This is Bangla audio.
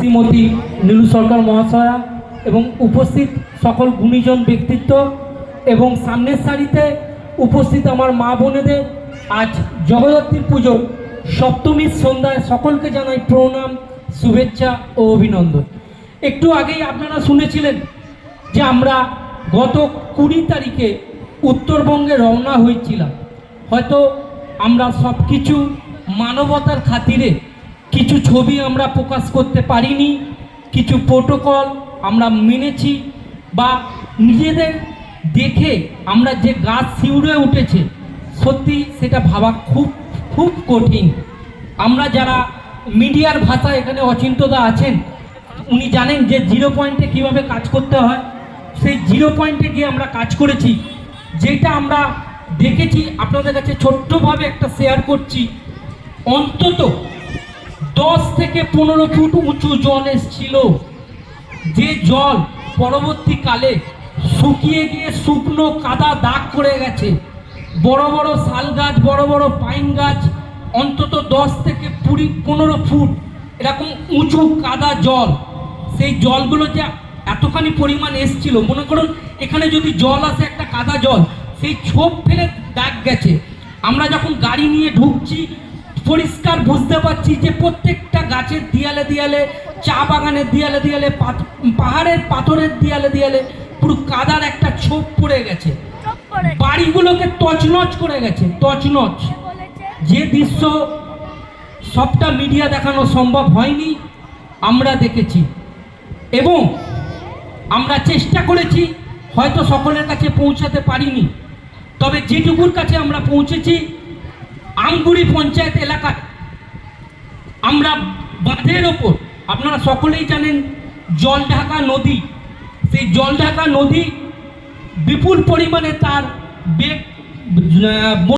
শ্রীমতী নীলু সরকার মহাশয়া এবং উপস্থিত সকল গুণীজন ব্যক্তিত্ব এবং সামনের সারিতে উপস্থিত আমার মা বোনেদের, আজ জগদ্ধাত্রী পুজোর সপ্তমীর সন্ধ্যায় সকলকে জানাই প্রণাম, শুভেচ্ছা ও অভিনন্দন। একটু আগেই আপনারা শুনেছিলেন যে আমরা গত কুড়ি তারিখে উত্তরবঙ্গে রওনা হয়েছিলাম। হয়তো আমরা সব কিছু মানবতার খাতিরে কিছু ছবি আমরা প্রকাশ করতে পারিনি, কিছু প্রোটোকল আমরা মেনেছি বা নিজেদের দেখে আমরা যে গাছ শিউড়ে উঠেছে, সত্যি সেটা ভাবা খুব খুব কঠিন। আমরা যারা মিডিয়ার ভাষা এখানে অচিন্তদা আছেন, উনি জানেন যে জিরো পয়েন্টে কীভাবে কাজ করতে হয়। সেই জিরো পয়েন্টে গিয়ে আমরা কাজ করেছি। যেটা আমরা দেখেছি, আপনাদের কাছে ছোট্টভাবে একটা শেয়ার করছি। অন্তত দশ থেকে পনেরো ফুট উঁচু জল এসছিল। যে জল পরবর্তীকালে শুকিয়ে গিয়ে শুকনো কাদা দাগ করে গেছে। বড় বড় শাল গাছ, বড় বড় পাইন গাছ, অন্তত দশ থেকে কুড়ি, পনেরো ফুট এরকম উঁচু কাদা জল। সেই জলগুলো যে এতখানি পরিমাণ এসছিল, মনে করুন, এখানে যদি জল আসে একটা কাদা জল, সেই ছোপ ফেলে দাগ গেছে। আমরা যখন গাড়ি নিয়ে ঢুকছি পরিষ্কার বুঝতে পারছি যে প্রত্যেকটা গাছের দিয়ালে দিয়ালে চা বাগানের দিয়ালে দিয়ালে পাহাড়ের পাথরের দিয়ালে দিয়ালে পুরো কাদার একটা ছোপ পড়ে গেছে। বাড়িগুলোকে তছনছ করে গেছে তছনছ। যে দৃশ্য সবটা মিডিয়া দেখানো সম্ভব হয়নি আমরা দেখেছি। এবং আমরা চেষ্টা করেছি হয়তো সকলের কাছে পৌঁছাতে পারিনি। তবে যেটুকুর কাছে আমরা পৌঁছেছি আমগুড়ি পঞ্চায়েত এলাকায় আমরা বাঁধের ওপর, আপনারা সকলেই জানেন জল ঢাকা নদী। সেই জল ঢাকা নদী বিপুল পরিমাণে তার বেগ